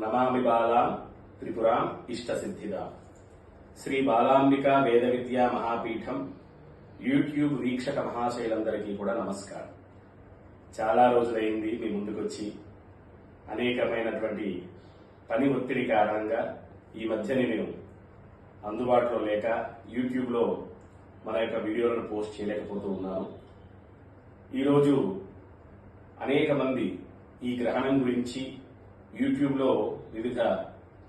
నమామి బాలాం త్రిపురాం ఇష్టసిద్ధిదా శ్రీ బాలాంబిక వేద విద్యా మహాపీఠం యూట్యూబ్ వీక్షక మహాశైలందరికీ కూడా నమస్కారం. చాలా రోజులైంది మీ ముందుకొచ్చి. అనేకమైనటువంటి పని ఒత్తిడి కారణంగా ఈ మధ్య నేను అందుబాటులో లేక యూట్యూబ్లో మన యొక్క వీడియోలను పోస్ట్ చేయలేకపోతూ ఉన్నాను. ఈరోజు అనేక మంది ఈ గ్రహణం గురించి యూట్యూబ్లో వివిధ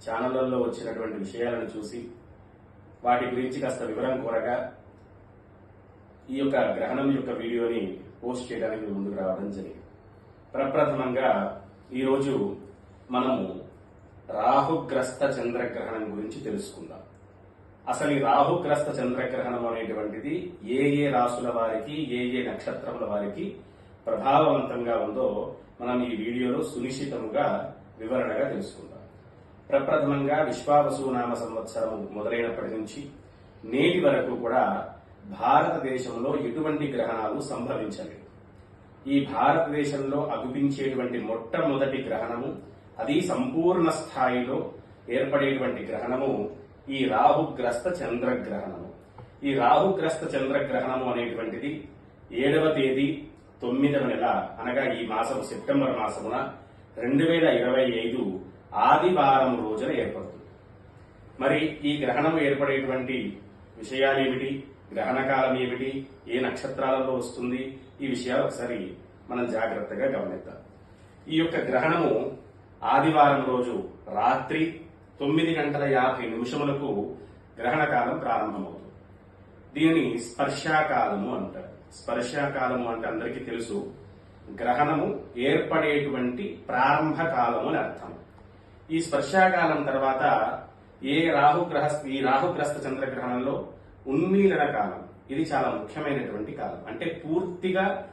ఛానళ్ళలో వచ్చినటువంటి విషయాలను చూసి వాటి గురించి కాస్త వివరం కోరగా ఈ యొక్క గ్రహణం యొక్క వీడియోని పోస్ట్ చేయడానికి ముందుకు రావడం జరిగింది. ప్రప్రథమంగా ఈరోజు మనము రాహుగ్రస్త చంద్రగ్రహణం గురించి తెలుసుకుందాం. అసలు ఈ రాహుగ్రస్త చంద్రగ్రహణం అనేటువంటిది ఏ ఏ రాసుల వారికి ఏ ఏ నక్షత్రముల వారికి ప్రభావవంతంగా ఉందో మనం ఈ వీడియోలో సునిశ్చితముగా వివరణగా తెలుసుకుందాం. ప్రప్రథమంగా విశ్వావసునామ సంవత్సరం మొదలైనప్పటి నుంచి నేటి వరకు కూడా భారతదేశంలో ఎటువంటి గ్రహణాలు సంభవించలేదు. ఈ భారతదేశంలో అగుపించేటువంటి మొట్టమొదటి గ్రహణము అది సంపూర్ణ స్థాయిలో ఏర్పడేటువంటి గ్రహణము ఈ రాహుగ్రస్త చంద్రగ్రహణము. ఈ రాహుగ్రస్త చంద్రగ్రహణము అనేటువంటిది ఏడవ తేదీ తొమ్మిదవ నెల అనగా ఈ మాసము సెప్టెంబర్ మాసమున రెండు వేల ఇరవై ఐదు ఆదివారం రోజున ఏర్పడుతుంది. మరి ఈ గ్రహణం ఏర్పడేటువంటి విషయాలు ఏమిటి? గ్రహణ కాలం ఏమిటి? ఏ నక్షత్రాలలో వస్తుంది? ఈ విషయాలు ఒకసారి మనం జాగ్రత్తగా గమనిద్దాం. ఈ యొక్క గ్రహణము ఆదివారం రోజు రాత్రి తొమ్మిది గంటల యాభై నిమిషములకు గ్రహణ కాలం ప్రారంభమవుతుంది. దీనిని స్పర్శాకాలము అంటారు. స్పర్శాకాలము అంటే అందరికీ తెలుసు. గ్రహణము ఏర్పడేటువంటి ప్రారంభ కాలము అని అర్థం. ఈ స్పర్శాకాలం తర్వాత ఏ రాహుగ్రహ ఈ రాహుగ్రస్త చంద్రగ్రహణంలో ఉన్మీలన కాలం. ఇది చాలా ముఖ్యమైనటువంటి కాలం. అంటే పూర్తిగా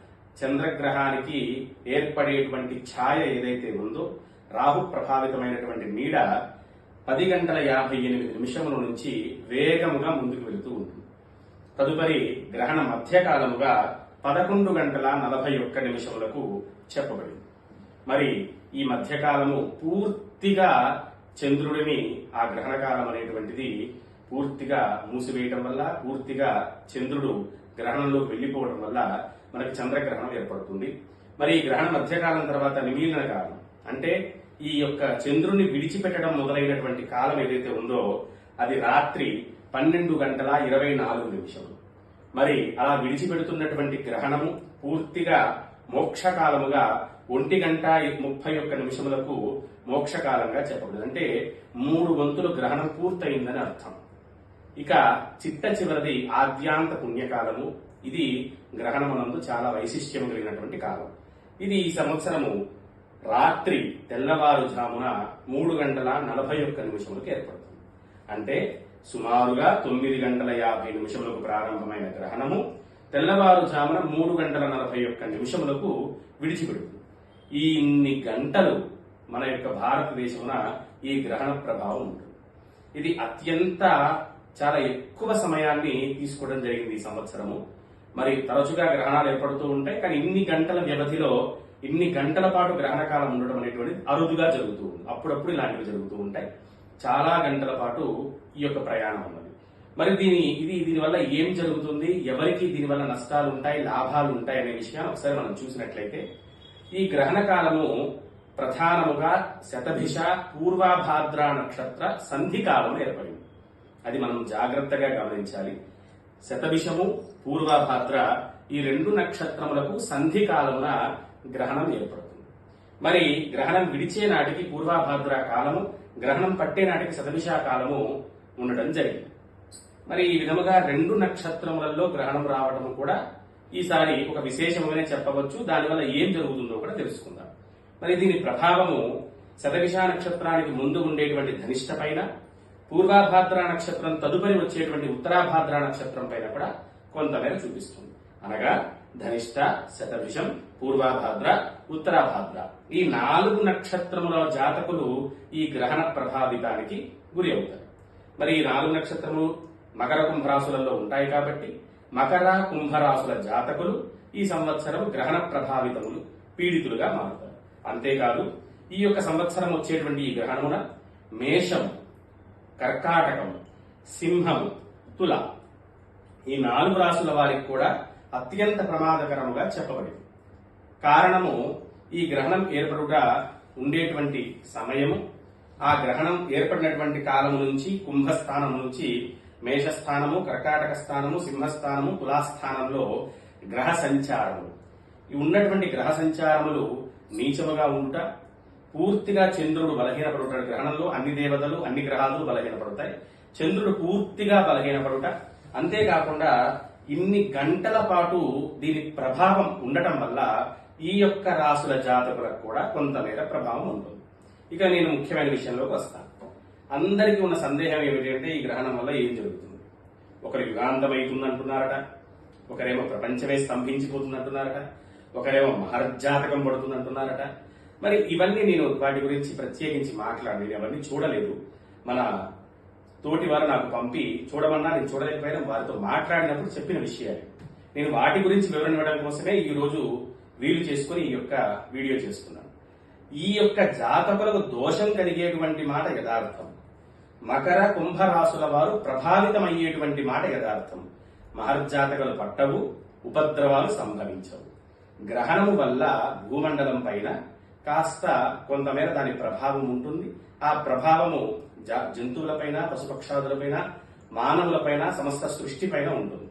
చంద్రగ్రహానికి ఏర్పడేటువంటి ఛాయ ఏదైతే ఉందో రాహు ప్రభావితమైనటువంటి నీడ పది గంటల యాభై ఎనిమిది నిమిషముల నుంచి వేగముగా ముందుకు వెళుతూ ఉంటుంది. తదుపరి గ్రహణ మధ్యకాలముగా పదకొండు గంటల నలభై ఒక్క నిమిషములకు చెప్పబడింది. మరి ఈ మధ్యకాలము పూర్తిగా చంద్రుడిని ఆ గ్రహణకాలం అనేటువంటిది పూర్తిగా మూసివేయటం వల్ల పూర్తిగా చంద్రుడు గ్రహణంలోకి వెళ్ళిపోవడం వల్ల మనకి చంద్రగ్రహణం ఏర్పడుతుంది. మరి ఈ గ్రహణ మధ్యకాలం తర్వాత నిమీలన కాలం అంటే ఈ యొక్క చంద్రుని విడిచిపెట్టడం మొదలైనటువంటి కాలం ఏదైతే ఉందో అది రాత్రి పన్నెండు గంటల ఇరవై నాలుగు నిమిషములు. మరి అలా విడిచిపెడుతున్నటువంటి గ్రహణము పూర్తిగా మోక్షకాలముగా ఒంటి గంట ముప్పై ఒక్క నిమిషములకు మోక్షకాలంగా చెప్పబడింది అంటే మూడు వంతులు గ్రహణం పూర్తయిందని అర్థం. ఇక చిత్త చివరిది ఆద్యాంత పుణ్యకాలము. ఇది గ్రహణమునందు చాలా వైశిష్ట్యం కలిగినటువంటి కాలం. ఇది ఈ సంవత్సరము రాత్రి తెల్లవారుజామున మూడు గంటల నలభై ఒక్క నిమిషములకు ఏర్పడుతుంది. అంటే సుమారుగా తొమ్మిది గంటల యాభై నిమిషములకు ప్రారంభమైన గ్రహణము తెల్లవారుజామున మూడు గంటల నలభై ఒక్క నిమిషములకు విడిచిపెడుతుంది. ఈ ఇన్ని గంటలు మన యొక్క భారతదేశమున ఈ గ్రహణ ప్రభావం ఉంటుంది. ఇది అత్యంత చాలా ఎక్కువ సమయాన్ని తీసుకోవడం జరిగింది ఈ సంవత్సరము. మరి తరచుగా గ్రహణాలు ఏర్పడుతూ ఉంటాయి కానీ ఇన్ని గంటల వ్యవధిలో ఇన్ని గంటల పాటు గ్రహణ కాలం ఉండడం అనేటువంటిది అరుదుగా జరుగుతూ ఉంది అప్పుడప్పుడు ఇలాంటివి జరుగుతూ ఉంటాయి. చాలా గంటల పాటు ఈ యొక్క ప్రయాణం ఉన్నది. మరి దీని ఇది దీనివల్ల ఏం జరుగుతుంది? ఎవరికి దీనివల్ల నష్టాలు ఉంటాయి లాభాలు ఉంటాయి అనే విషయాన్ని ఒకసారి మనం చూసినట్లయితే ఈ గ్రహణ కాలము ప్రధానముగా శతభిష పూర్వాభాద్ర నక్షత్ర సంధి కాలం ఏర్పడింది. అది మనం జాగ్రత్తగా గమనించాలి. శతభిషము పూర్వభాద్ర ఈ రెండు నక్షత్రములకు సంధి కాలమున గ్రహణం ఏర్పడుతుంది. మరి గ్రహణం విడిచే నాటికి పూర్వభాద్ర కాలము గ్రహణం పట్టే నాటికి శతభిష కాలము ఉండడం జరిగింది. మరి ఈ విధముగా రెండు నక్షత్రములలో గ్రహణం రావడం కూడా ఈసారి ఒక విశేషమైన చెప్పవచ్చు. దానివల్ల ఏం జరుగుతుందో కూడా తెలుసుకుందాం. మరి దీని ప్రభావము శతవిష నక్షత్రానికి ముందు ఉండేటువంటి ధనిష్ట పైన పూర్వాభాద్ర నక్షత్రం తదుపరి వచ్చేటువంటి ఉత్తరాభాద్ర నక్షత్రం పైన కూడా కొంతమేర చూపిస్తుంది. అనగా ధనిష్ట శతభిషం పూర్వాభాద్ర ఉత్తరాభాద్ర. ఈ నాలుగు నక్షత్రముల జాతకులు ఈ గ్రహణ ప్రభావితానికి గురి అవుతారు. మరి ఈ నాలుగు నక్షత్రములు మకర కుంభరాశులలో ఉంటాయి కాబట్టి మకర కుంభరాశుల జాతకులు ఈ సంవత్సరం గ్రహణ ప్రభావితములు పీడితులుగా మారుతారు. అంతేకాదు ఈ యొక్క సంవత్సరం వచ్చేటువంటి ఈ గ్రహణమున మేషం కర్కాటకం సింహము తుల ఈ నాలుగు రాసుల వారికి కూడా అత్యంత ప్రమాదకరముగా చెప్పబడింది. కారణము ఈ గ్రహణం ఏర్పడుట ఉండేటువంటి సమయము ఆ గ్రహణం ఏర్పడినటువంటి కాలము నుంచి కుంభస్థానం నుంచి మేషస్థానము కర్కాటక స్థానము సింహస్థానము తులాస్థానంలో గ్రహ సంచారము ఈ ఉన్నటువంటి గ్రహ సంచారములు నీచముగా ఉంట పూర్తిగా చంద్రుడు బలహీనపడుతాడు గ్రహణంలో అన్ని దేవతలు అన్ని గ్రహాలు బలహీనపడతాయి. చంద్రుడు పూర్తిగా బలహీనపడుట అంతేకాకుండా ఇన్ని గంటల పాటు దీని ప్రభావం ఉండటం వల్ల ఈ యొక్క రాసుల జాతకులకు కూడా కొంతమేర ప్రభావం ఉంటుంది. ఇక నేను ముఖ్యమైన విషయంలోకి వస్తాను. అందరికీ ఉన్న సందేహం ఏమిటంటే ఈ గ్రహణం వల్ల ఏం జరుగుతుంది? ఒకరు యుగాంతం అవుతుంది అంటున్నారట ఒకరేమో ప్రపంచమే స్తంభించిపోతుంది అంటున్నారట ఒకరేమో మహర్జాతకం పడుతుంది అంటున్నారట మరి ఇవన్నీ నేను వాటి గురించి ప్రత్యేకించి మాట్లాడి నేను అవన్నీ చూడలేదు. మన తోటి వారు నాకు పంపి చూడమన్నా నేను చూడలేకపోయినా వారితో మాట్లాడినప్పుడు చెప్పిన విషయాలు. నేను వాటి గురించి వివరణ ఇవ్వడం కోసమే ఈ రోజు వీలు చేసుకుని ఈ యొక్క వీడియో చేసుకున్నాను ఈ యొక్క జాతకులకు దోషం కలిగేటువంటి మాట యథార్థం. మకర కుంభరాశుల వారు ప్రభావితమయ్యేటువంటి మాట యథార్థం. మహర్జాతకులు పట్టవు ఉపద్రవాలు సంభవించవు. గ్రహణము వల్ల భూమండలం పైన కాస్త కొంతమేర దాని ప్రభావం ఉంటుంది. ఆ ప్రభావము జంతువులపైన పశుపక్షాదులపైన మానవులపైన సమస్త సృష్టిపైన ఉంటుంది.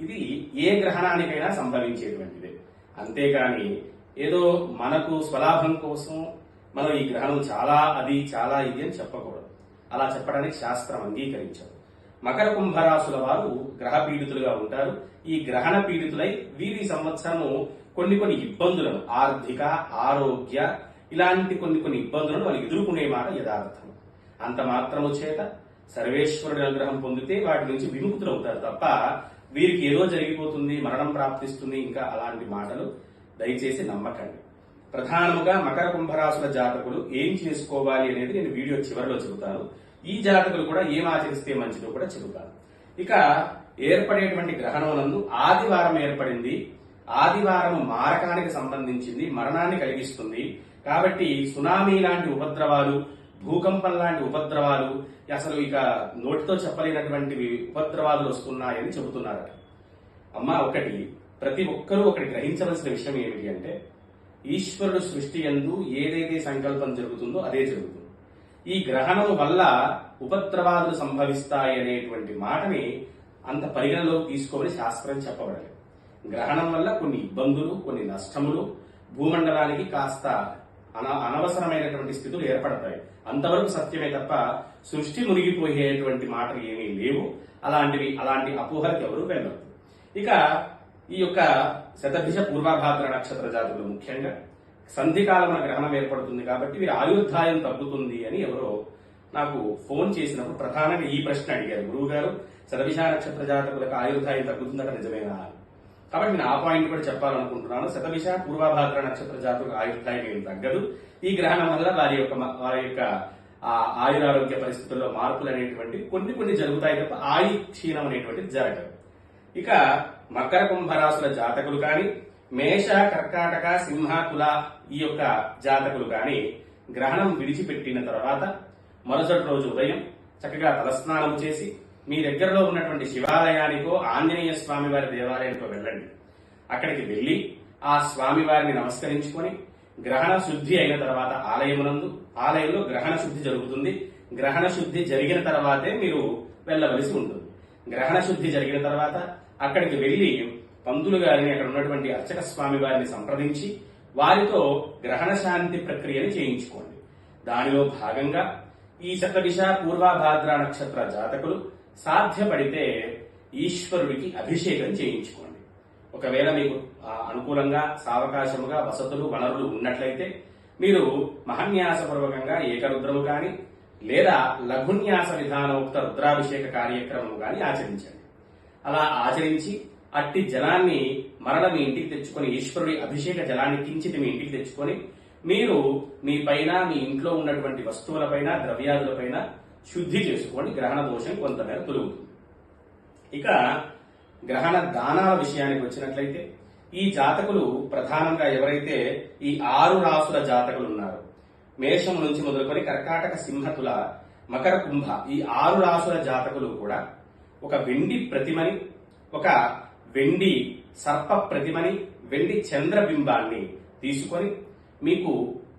ఇది ఏ గ్రహణానికైనా సంభవించేటువంటిదే. అంతేకాని ఏదో మనకు స్వలాభం కోసం మనం ఈ గ్రహణం చాలా అది చాలా ఇది అని చెప్పకూడదు. అలా చెప్పడానికి శాస్త్రం అంగీకరించదు. మకర కుంభరాశుల వారు గ్రహ పీడితులుగా ఉంటారు. ఈ గ్రహణ పీడితులై వీరి సంవత్సరము కొన్ని కొన్ని ఇబ్బందులను ఆర్థిక ఆరోగ్య ఇలాంటి కొన్ని కొన్ని ఇబ్బందులను వాళ్ళు ఎదుర్కొనే మాట యథార్థం. అంత మాత్రము చేత సర్వేశ్వరుడి అనుగ్రహం పొందితే వాటి నుంచి విముక్తులవుతారు తప్ప వీరికి ఏదో జరిగిపోతుంది మరణం ప్రాప్తిస్తుంది ఇంకా అలాంటి మాటలు దయచేసి నమ్మకండి. ప్రధానముగా మకర కుంభరాశుల జాతకులు ఏం చేసుకోవాలి అనేది నేను వీడియో చివరిలో చెబుతాను. ఈ జాతకులు కూడా ఏం ఆచరిస్తే మంచిదో కూడా చెబుతాను. ఇక ఏర్పడేటువంటి గ్రహణమునందు ఆదివారం ఏర్పడింది. ఆదివారం మారకానికి సంబంధించింది మరణాన్ని కలిగిస్తుంది. కాబట్టి సునామీ లాంటి ఉపద్రవాలు భూకంపం లాంటి ఉపద్రవాలు అసలు ఇక నోటితో చెప్పలేనటువంటివి ఉపద్రవాలు వస్తున్నాయని చెబుతున్నారట. అమ్మ ఒకటి ప్రతి ఒక్కరూ ఒకటి గ్రహించవలసిన విషయం ఏమిటి అంటే ఈశ్వరుడు సృష్టి ఎందు ఏదైతే సంకల్పం జరుగుతుందో అదే జరుగుతుంది. ఈ గ్రహణం వల్ల ఉపద్రవాలు సంభవిస్తాయి అనేటువంటి మాటని అంత పరిగణలోకి తీసుకోమని శాస్త్రం చెప్పబడలేదు గ్రహణం వల్ల కొన్ని ఇబ్బందులు కొన్ని నష్టములు భూమండలానికి కాస్త అన అనవసరమైనటువంటి స్థితులు ఏర్పడతాయి. అంతవరకు సత్యమే తప్ప సృష్టి మునిగిపోయేటువంటి మాటలు ఏమీ లేవు. అలాంటివి అలాంటి అపోహలకు ఎవరు వెళ్ళరు. ఇక ఈ యొక్క శతభిష పూర్వాభాద్ర నక్షత్ర జాతులు ముఖ్యంగా సంధికాలమున గ్రహణం ఏర్పడుతుంది కాబట్టి వీరి ఆయుర్ధాయం తగ్గుతుంది అని ఎవరో నాకు ఫోన్ చేసినప్పుడు ప్రధానంగా ఈ ప్రశ్న అడిగారు. గురువు గారు శతభిష నక్షత్ర జాతకులకు ఆయుర్ధాయం తగ్గుతుందట నిజమేనా? కాబట్టి నేను ఆ పాయింట్ కూడా చెప్పాలనుకుంటున్నాను. శతభిష పూర్వాభాద్ర నక్షత్ర జాతకులకు ఆయుర్ధాయం ఏం తగ్గదు. ఈ గ్రహణం వల్ల వారి యొక్క వారి యొక్క ఆయురారోగ్య పరిస్థితుల్లో మార్పులు అనేటువంటి కొన్ని కొన్ని జరుగుతాయి తప్ప ఆయు క్షీణం అనేటువంటిది జరగదు. ఇక మకర కుంభరాశుల జాతకులు కాని మేష కర్కాటక సింహ తుల ఈ యొక్క జాతకులు కాని గ్రహణం విడిచిపెట్టిన తర్వాత మరుసటి రోజు ఉదయం చక్కగా తలస్నానం చేసి మీ దగ్గరలో ఉన్నటువంటి శివాలయానికో ఆంజనేయ స్వామి వారి దేవాలయానికో వెళ్ళండి. అక్కడికి వెళ్ళి ఆ స్వామి వారిని నమస్కరించుకొని గ్రహణ శుద్ధి అయిన తర్వాత ఆలయమునందు ఆలయంలో గ్రహణ శుద్ధి జరుగుతుంది. గ్రహణ శుద్ధి జరిగిన తర్వాతే మీరు వెళ్ళవలసి ఉంటుంది. గ్రహణ శుద్ధి జరిగిన తర్వాత అక్కడికి వెళ్ళి పంతులు గారిని అక్కడ ఉన్నటువంటి అర్చక స్వామి వారిని సంప్రదించి వారితో గ్రహణ శాంతి ప్రక్రియను చేయించుకోండి. దానిలో భాగంగా ఈ శతదిశ పూర్వభాద్ర నక్షత్ర జాతకులు సాధ్యపడితే ఈశ్వరుడికి అభిషేకం చేయించుకోండి. ఒకవేళ మీకు అనుకూలంగా సావకాశముగా వసతులు వనరులు ఉన్నట్లయితే మీరు మహన్యాసపూర్వకంగా ఏకరుద్రము కానీ లేదా లఘున్యాస విధానోక్త రుద్రాభిషేక కార్యక్రమము కానీ ఆచరించండి. అలా ఆచరించి అట్టి జలాన్ని మరల మీ ఇంటికి తెచ్చుకొని ఈశ్వరుడి అభిషేక జలాన్ని కించితి మీ ఇంటికి తెచ్చుకొని మీరు మీ పైన మీ ఇంట్లో ఉన్నటువంటి వస్తువులపైన ద్రవ్యాదులపైన శుద్ధి చేసుకోండి. గ్రహణ దోషం కొంతమేర తొలుగుతుంది. ఇక గ్రహణ దానాల విషయానికి వచ్చినట్లయితే ఈ జాతకులు ప్రధానంగా ఎవరైతే ఈ ఆరు రాసుల జాతకులు ఉన్నారో మేషం నుంచి మొదలుకొని కర్కాటక సింహతుల మకర కుంభ ఈ ఆరు రాసుల జాతకులు కూడా ఒక వెండి ప్రతిమని ఒక వెండి సర్ప ప్రతిమని వెండి చంద్రబింబాన్ని తీసుకొని మీకు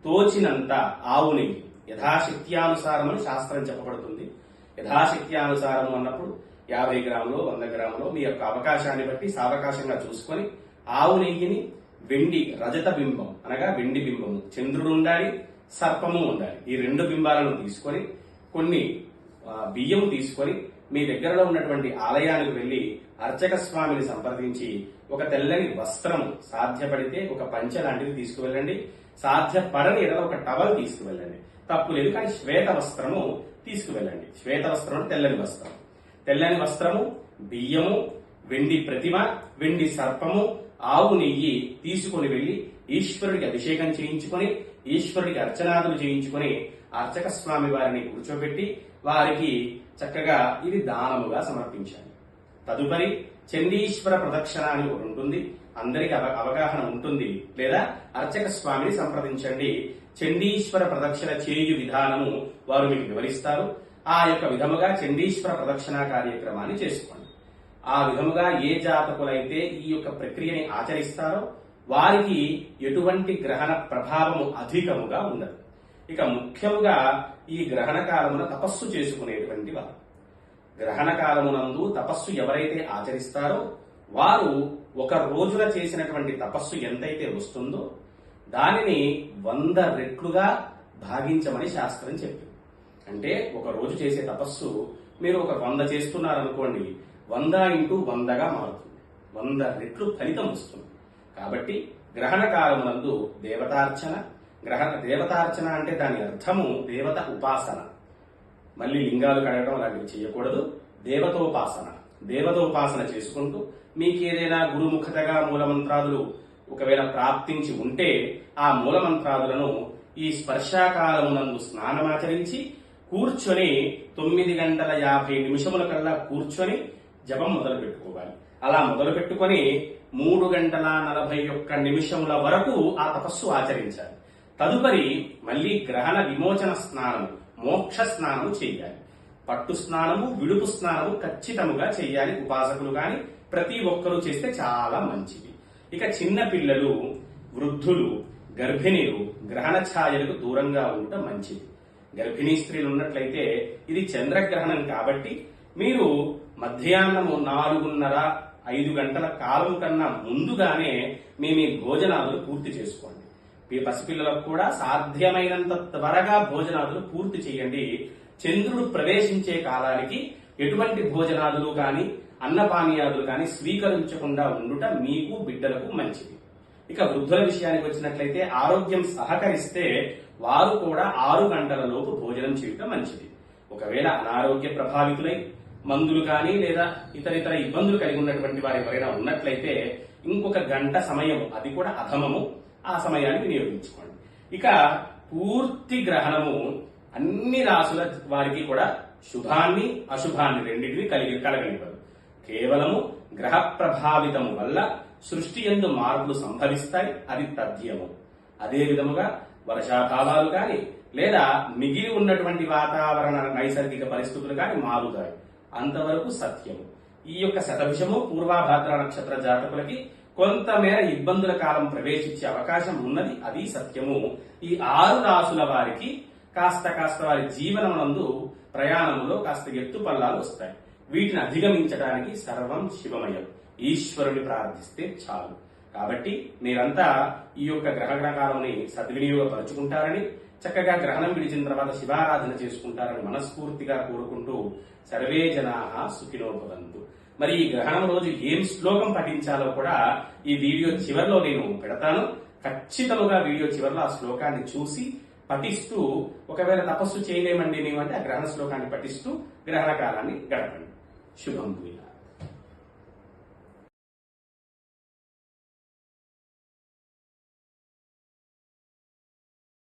తోచినంత ఆవు నెయ్యి. యథాశక్త్యానుసారమని శాస్త్రం చెప్పబడుతుంది. యథాశక్త్యానుసారం అన్నప్పుడు యాభై గ్రాములు వంద గ్రాములు మీ యొక్క అవకాశాన్ని బట్టి సావకాశంగా చూసుకొని ఆవు నెయ్యిని వెండి రజత బింబం అనగా వెండి బింబము. చంద్రుడు ఉండాలి సర్పము ఉండాలి. ఈ రెండు బింబాలను తీసుకొని కొన్ని బియ్యము తీసుకొని మీ దగ్గరలో ఉన్నటువంటి ఆలయానికి వెళ్ళి అర్చక స్వామిని సంప్రదించి ఒక తెల్లని వస్త్రము సాధ్యపడితే ఒక పంచె లాంటిది తీసుకువెళ్ళండి. సాధ్యపడని ఏదో ఒక టవల్ తీసుకువెళ్ళండి. తప్పు లేదు కానీ శ్వేత వస్త్రము తీసుకువెళ్ళండి. శ్వేత వస్త్రం అంటే తెల్లని వస్త్రం. తెల్లని వస్త్రము బియ్యము వెండి ప్రతిమ వెండి సర్పము ఆవు నెయ్యి తీసుకొని వెళ్ళి ఈశ్వరుడికి అభిషేకం చేయించుకొని ఈశ్వరుడికి అర్చనాదులు చేయించుకొని అర్చక స్వామి వారిని కూర్చోబెట్టి వారికి చక్కగా ఇది దానముగా సమర్పించాలి. తదుపరి చండీశ్వర ప్రదక్షిణ అని ఒకటి ఉంటుంది. అందరికి అవ- అవగాహన ఉంటుంది. లేదా అర్చక స్వామిని సంప్రదించండి. చండీశ్వర ప్రదక్షిణ చేయు విధానము వారు మీకు వివరిస్తారు. ఆ యొక్క విధముగా చండీశ్వర ప్రదక్షిణ కార్యక్రమాన్ని చేసుకోండి. ఆ విధముగా ఏ జాతకులైతే ఈ యొక్క ప్రక్రియని ఆచరిస్తారో వారికి ఎటువంటి గ్రహణ ప్రభావము అధికముగా ఉండదు. ఇక ముఖ్యముగా ఈ గ్రహణ కాలమున తపస్సు చేసుకునేటువంటి వారు. గ్రహణ కాలమునందు తపస్సు ఎవరైతే ఆచరిస్తారో వారు ఒక రోజున చేసినటువంటి తపస్సు ఎంతైతే వస్తుందో దానిని వంద రెట్లుగా భాగించమని శాస్త్రం చెప్పింది. అంటే ఒక రోజు చేసే తపస్సు మీరు ఒక వంద చేస్తున్నారనుకోండి వంద ఇంటూ వందగా మారుతుంది. వంద రెట్లు ఫలితం వస్తుంది. కాబట్టి గ్రహణ కాలమునందు దేవతార్చన గ్రహణ దేవతార్చన అంటే దాని అర్థము దేవత ఉపాసన. మళ్ళీ లింగాలు కడగడం అలాంటివి చేయకూడదు. దేవతోపాసన. దేవతోపాసన చేసుకుంటూ మీకు ఏదైనా గురుముఖతగా మూలమంత్రాదులు ఒకవేళ ప్రాప్తించి ఉంటే ఆ మూలమంత్రాదులను ఈ స్పర్శాకాలమునందు స్నానమాచరించి కూర్చొని తొమ్మిది గంటల యాభై నిమిషముల కల్లా కూర్చొని జపం మొదలు పెట్టుకోవాలి. అలా మొదలు పెట్టుకొని మూడు గంటల నలభై ఒక్క నిమిషముల వరకు ఆ తపస్సు ఆచరించాలి. తదుపరి మళ్ళీ గ్రహణ విమోచన స్నానము మోక్ష స్నానము చేయాలి. పట్టు స్నానము విడుపు స్నానము ఖచ్చితముగా చేయాలి ఉపాసకులు కానీ ప్రతి ఒక్కరూ చేస్తే చాలా మంచిది. ఇక చిన్న పిల్లలు వృద్ధులు గర్భిణీలు గ్రహణ ఛాయలకు దూరంగా ఉండటం మంచిది. గర్భిణీ స్త్రీలు ఉన్నట్లయితే ఇది చంద్రగ్రహణం కాబట్టి మీరు మధ్యాహ్నము నాలుగున్నర ఐదు గంటల కాలం కన్నా ముందుగానే మీ మీ భోజనాలు పూర్తి చేసుకోండి. మీ పసిపిల్లలకు కూడా సాధ్యమైనంత త్వరగా భోజనాదులు పూర్తి చేయండి. చంద్రుడు ప్రవేశించే కాలానికి ఎటువంటి భోజనాదులు కానీ అన్నపానీయాదులు కానీ స్వీకరించకుండా ఉండుట మీకు బిడ్డలకు మంచిది. ఇక వృద్ధుల విషయానికి వచ్చినట్లయితే ఆరోగ్యం సహకరిస్తే వారు కూడా ఆరు గంటల లోపు భోజనం చేయటం మంచిది. ఒకవేళ అనారోగ్య ప్రభావితులై మందులు కానీ లేదా ఇతర ఇతర ఇబ్బందులు కలిగి ఉన్నటువంటి వారు ఎవరైనా ఉన్నట్లయితే ఇంకొక గంట సమయం అది కూడా అధమము. ఆ సమయాన్ని వినియోగించుకోండి. ఇక పూర్తి గ్రహణము అన్ని రాసుల వారికి కూడా శుభాన్ని అశుభాన్ని రెండింటిని కలిగి కలగనివ్వదు. కేవలము గ్రహ ప్రభావితము వల్ల సృష్టి ఎందు మార్పులు సంభవిస్తాయి అది తథ్యము. అదే విధముగా వర్షాభావాలు కానీ లేదా మిగిలి ఉన్నటువంటి వాతావరణ నైసర్గిక పరిస్థితులు కానీ మారుతాయి. అంతవరకు సత్యము. ఈ యొక్క శతభిషము పూర్వాభాద్ర నక్షత్ర జాతకులకి కొంతమేర ఇబ్బందుల కాలం ప్రవేశించే అవకాశం ఉన్నది. అది సత్యము. ఈ ఆరు రాసుల వారికి కాస్త కాస్త వారి జీవనమునందు ప్రయాణంలో కాస్త ఎత్తు పల్లాలు వస్తాయి. వీటిని అధిగమించడానికి సర్వం శివమయం. ఈశ్వరుని ప్రార్థిస్తే చాలు. కాబట్టి మీరంతా ఈ యొక్క గ్రహణ కాలంని సద్వినియోగపరుచుకుంటారని చక్కగా గ్రహణం విడిచిన తర్వాత శివారాధన చేసుకుంటారని మనస్ఫూర్తిగా కోరుకుంటూ సర్వే జనా సుఖినోభవంతు మరి ఈ గ్రహణం రోజు ఏం శ్లోకం పఠించాలో కూడా ఈ వీడియో చివరిలో నేను పెడతాను. ఖచ్చితంగా వీడియో చివరిలో ఆ శ్లోకాన్ని చూసి పఠిస్తూ ఒకవేళ తపస్సు చేయలేమండి నేను అంటే ఆ గ్రహణ శ్లోకాన్ని పఠిస్తూ గ్రహణ కాలాన్ని గడపండి. శుభం భూయా.